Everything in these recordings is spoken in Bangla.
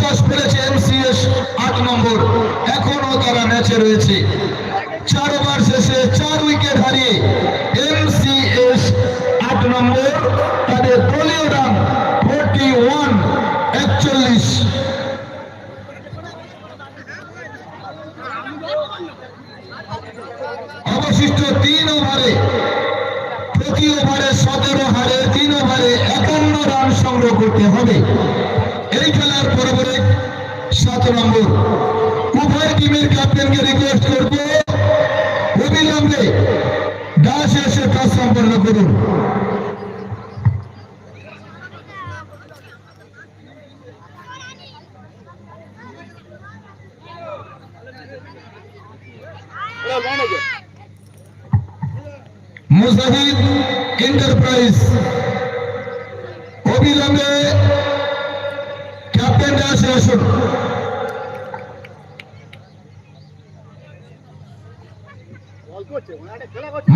নিঃশ্বাস ফেলেছে এমসিএস আট নম্বর। এখনও তারা ম্যাচে রয়েছে। চার ওভার শেষে চার উইকেট হারিয়ে এমসিএস আট নম্বর। তাদের দলীয় রান ফোরটি ওয়ান, একচল্লিশ। অবশিষ্ট তিন ওভারে, প্রতি ওভারে সতেরো হারে, তিন ওভারে একান্ন রান সংগ্রহ করতে হবে। এই খেলার পরপরে সাত নম্বর উভয় টিমের ক্যাপ্টেনকে রিকোয়েস্ট করব। অবিলম্বে দাস এসে কাজ সম্পন্ন করুন। মুজাহিদ এন্টারপ্রাইজ অবিলম্বে আসুন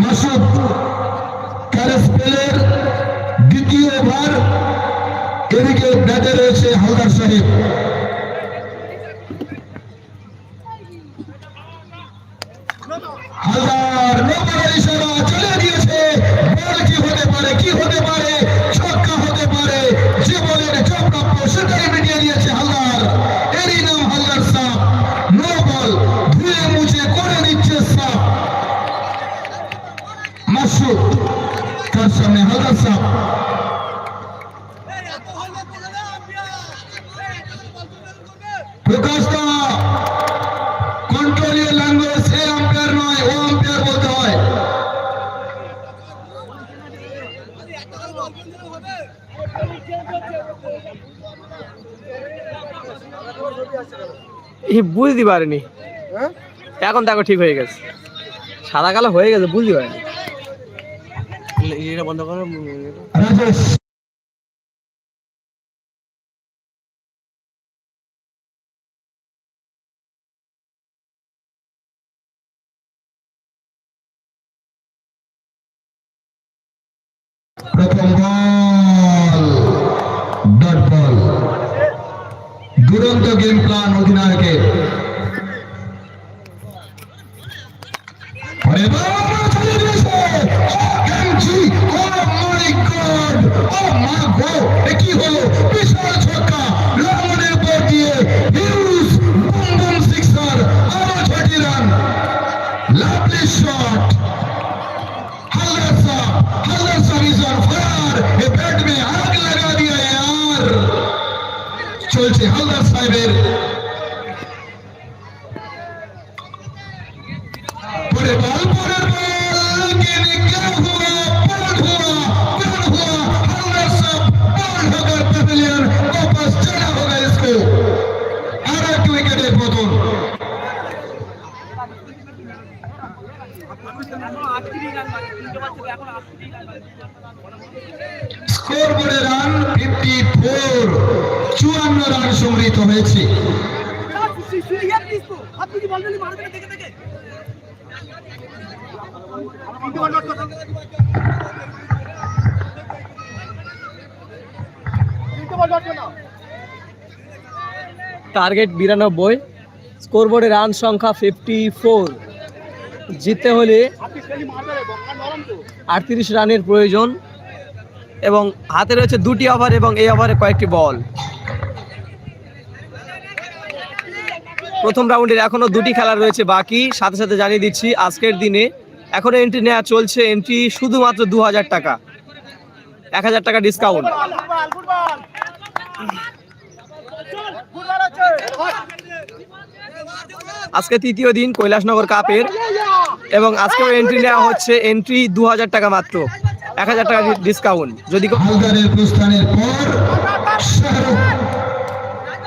মাসুদ ক্যারেস পেলের দ্বিতীয় ওভার। এদিকে ব্যাটে রয়েছে হালদার সাহেব। মাসুদ তার সামনে প্রকাশ দা ল্যাঙ্গুয়েজ এ আম্পায়ার নয় ও আম্পায়ার বলতে হয়। এই বুঝতে পারিনি। এখন দেখো ঠিক হয়ে গেছে। সাদা কালো হয়ে গেছে বুঝতে পারিনি। এটা বন্ধ করো দুরন্ত গেম প্ল্যান অধিনায়কের। Lovely shot Haldar sahab Haldar sahab is on fire ये बैट में आग लगा दिया यार চলছে হালদার সাহেবের পরে বল পরের বল গেলে क्या हुआ बॉल हुआ बॉल हुआ हल्दर साहब बॉल होकर पेविलियन वापस चढ़ा होगा इसको আর এক উইকেটের পতন টার্গেট বিরানব্বই। স্কোরবোর্ডে রান সংখ্যা ফিফটি ফোর। জিততে হলে আটত্রিশ রানের প্রয়োজন এবং হাতে রয়েছে দুটি ওভার এবং এই ওভারে কয়েকটি বল প্রথম রাউন্ডের এখনও দুটি খেলা রয়েছে বাকি সাথে সাথে জানিয়ে দিচ্ছি আজকের দিনে এখনও এন্ট্রি নেওয়া চলছে এন্ট্রি শুধুমাত্র দু হাজার টাকা এক হাজার টাকা ডিসকাউন্ট আজকে তৃতীয় দিন কৈলাসনগর কাপের এবং আজকেও এন্ট্রি নেওয়া হচ্ছে এন্ট্রি দু হাজার টাকা মাত্র। এক হাজার টাকা ডিসকাউন্ট যদি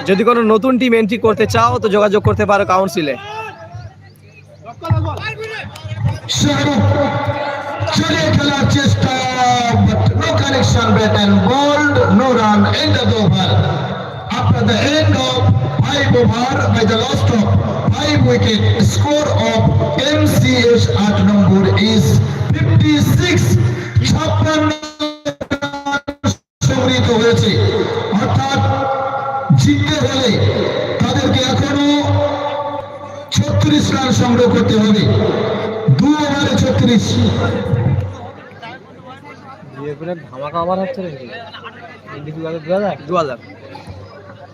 যদি কোনো নতুন টিম এন্ট্রি করতে চাও তো যোগাযোগ করতে পারো কাউন্সিলে after the end of five over by the last of 5 wicket score of MCH at number is 56 সংগৃহীত হয়েছে। অর্থাৎ জিততে হলে তাদেরকে এখনও 36 রান সংগ্রহ করতে হবে। দু ওভারে 36 ধামাকা আমার হচ্ছে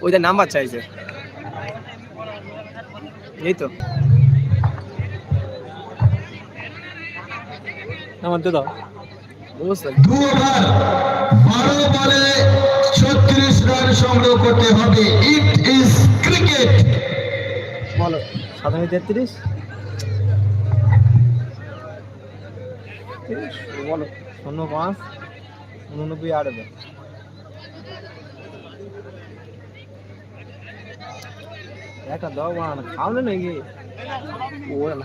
ওইটা নাম্বার চাইছে। এই তো আমার তো দাও। দু ওভার বারো বলে ছত্রিশ রান সংগ্রহ করতে হবে। ইট ইজ ক্রিকেট বলো সাতাশ তেত্রিশ? বলো শূন্য পাঁচ উননব্বই আট একটা দাও বানানো নাকি?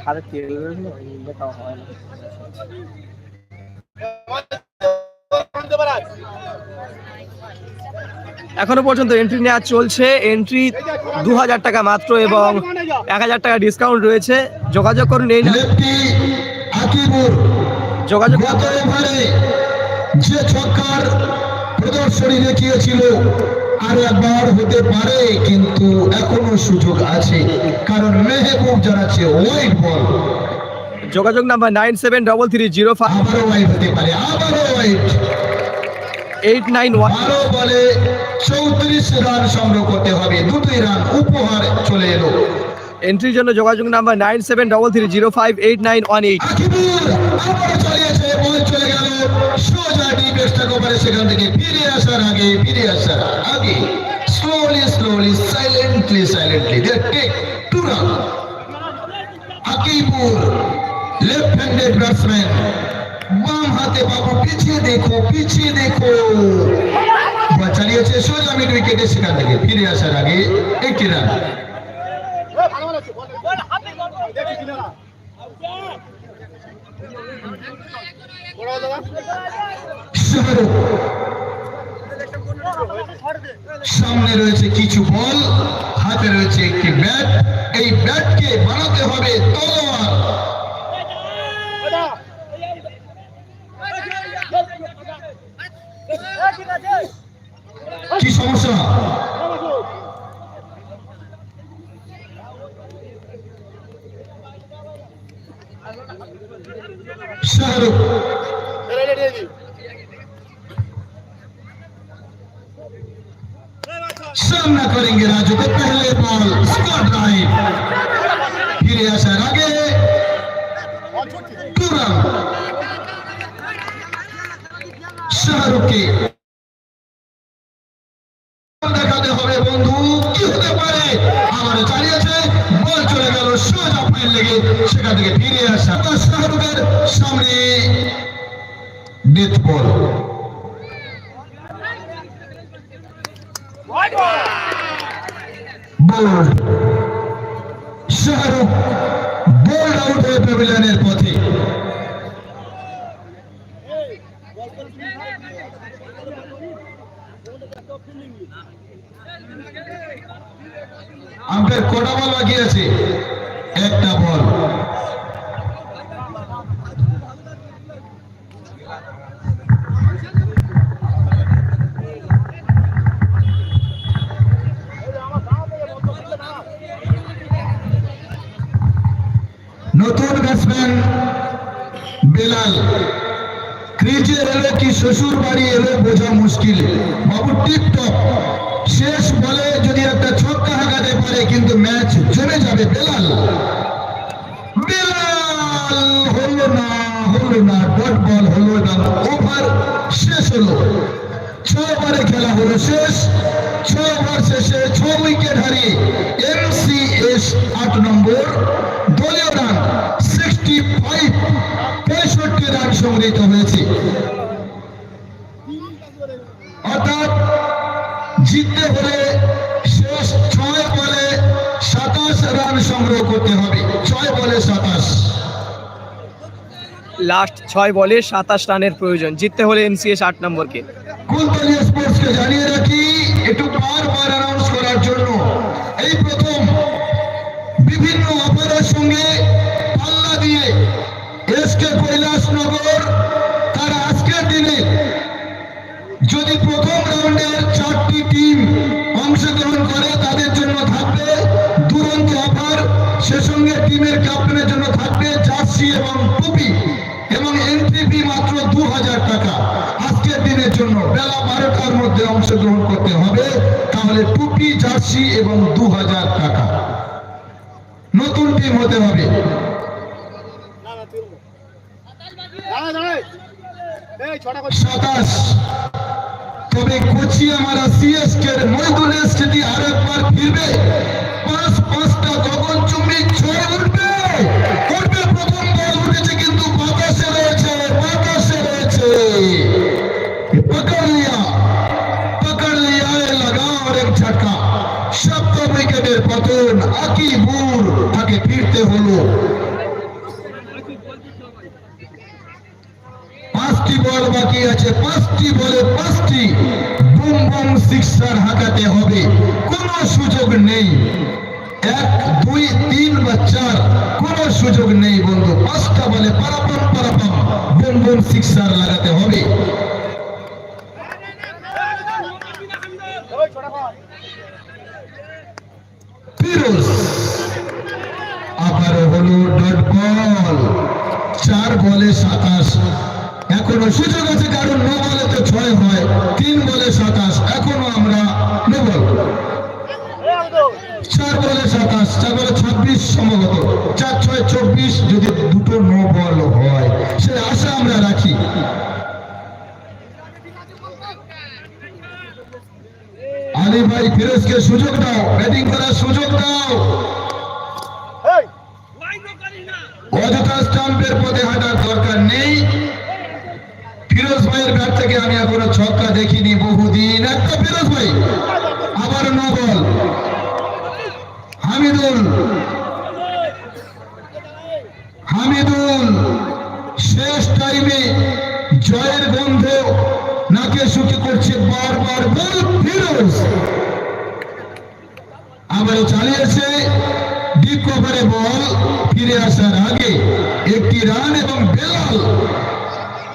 হাতে তেল হয় না। এখনও পর্যন্ত এন্ট্রি নেওয়া চলছে। এন্ট্রি দু হাজার টাকা মাত্র এবং এক হাজার টাকা ডিসকাউন্ট রয়েছে। যোগাযোগ করুন এই যোগাযোগ যে ছক্কার প্রদর্শনী দেখিয়েছিল আর একবার হতে পারে কিন্তু এখনও সুযোগ আছে। কারণ মেহবুব জানাচ্ছে ওয়াইড বল। যোগাযোগ number nine seven double three zero five. আবারও ওয়াইড হতে পারে আবারও ওয়াইড এইট নাইন ওয়ান। আরও বলে চৌত্রিশ রান সংগ্রহ করতে হবে দুটি রান উপহার চলে এলো। এন্ট্রির জন্য যোগাযোগ number nine seven double three zero five eight nine one eight. আসার দেখো দেখো। চালিয়েছে সোজা মিড উইকেটে সেখান থেকে ফিরে আসার আগে একটি রান ভালো ভালো আছে বল হাতে বল দেখি কিনা না বড় দাদা শাহরুখ সামনে রয়েছে কিছু বল হাতে রয়েছে একটি ব্যাট এই ব্যাটকে বানাতে হবে তলোয়ার দাদা ঠিক আছে কি সমস্যা শাহরুখ রেডি রেডি রান্না করেন রাজু পেহলে বল, স্কট রাইট ফিরে আসার আগে শাহরুখকে চালিয়েছে, বল চলে সেখান থেকে ফিরে আসা। শাহরুখের সামনে ডেথ বোল্ড শাহরুখ বোর্ড আউট হয়ে প্যাভিলিয়নের পথে। আম্পায়ার কটা বল বাকি আছে? একটা বল। ক্রিজে এলো কি শ্বশুর বাড়ি এলো বোঝা মুশকিল। বাবু টিপটপ শেষ বলে যদি একটা ছক্কা হাঁকাতে পারে, কিন্তু ম্যাচ জমে যাবে। বেলাল। বেলাল হলো না হলো না, ডট বল হলো না, ওভার শেষ হলো। ছ ওভারে খেলা হলো শেষ। ছ ওভার শেষে ছ উইকেট হারিয়ে এমসিএস আট নম্বর। দলীয় রান সিক্সটি ফাইভ সংগৃহীত হয়েছে। অর্থাৎ জিততে হলে শেষ ছয় বলে সাতাশ রান সংগ্রহ করতে হবে। ছয় বলে সাতাশ। লাস্ট ছয় বলে সাতাশ রানের প্রয়োজন। জিততে হলে এমসিএস আট নম্বরকে। কুলতলি স্পোর্টসকে জানিয়ে রাখি একটু বারবার অ্যানাউন্স করার জন্য। এই প্রথম বিভিন্ন অফারের সঙ্গে আজকে কৈলাসনগর, তার আজকের দিনে যদি প্রথম রাউন্ডের চারটি টিম অংশগ্রহণ করে, তাদের জন্য থাকবে দুরন্ত অফার। সে সঙ্গে টিমের ক্যাপ্টেনের জন্য থাকবে জার্সি এবং টুপি এবং এন্ট্রি ফি মাত্র দু হাজার টাকা। আজকের দিনের জন্য বেলা বারোটার মধ্যে অংশগ্রহণ করতে হবে, তাহলে টুপি, জার্সি এবং দু হাজার টাকা। নতুন টিম হতে হবে। সাতাশ তবে কোচি আমার সিএসকে মইদুল স্মৃতি আর একবার ফিরবে। পাঁচ পাঁচটা আছে পাঁচটি বলে পাঁচটি। বুম বুম সিক্সার হাঁকাতে হবে। কোনো সুযোগ নেই। এক, দুই, তিন বা চার, কোনো সুযোগ নেই, বন্ধু। পাঁচটা বলে পারাপাম পারাপাম বুম বুম সিক্সার লাগাতে হবে। ফিরোজ আবার হলো ডট বল চার বলে সাতাশ। এখনও সুযোগ আছে কারণ ন বলে তো ছয় হয় তিন বলে সাতাশ এখনও আমরা ন বল এই আলো চার বলে সাতাশ চার বলে ছাব্বিশ সম্ভবত। চার ছয় চব্বিশ যদি দুটো ন বল হয় সে আশা আমরা রাখি। আলী ভাই ফিরোজকে সুযোগ দাও ব্যাটিং করার সুযোগ দাও। অযথা স্টাম্পের পথে হাঁটার দরকার নেই। ফিরোজ ভাইয়ের ব্যাট থেকে আমি এখনও ছক্কা দেখিনি বহুদিন। একটা ফিরোজ ভাই, আবার ন বল হামিদুল। হামিদুল, শেষ টাইমে জয়ের গন্ধ নাকে শুকে করছে বারবার বল ফিরোজ। আবারও চালিয়েছে ডিপ কভারে বল, ফিরে আসার আগে একটি রান এবং বেলাল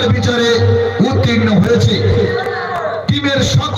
যোগ্যতার বিচারে উত্তীর্ণ হয়েছে। টিমের সকল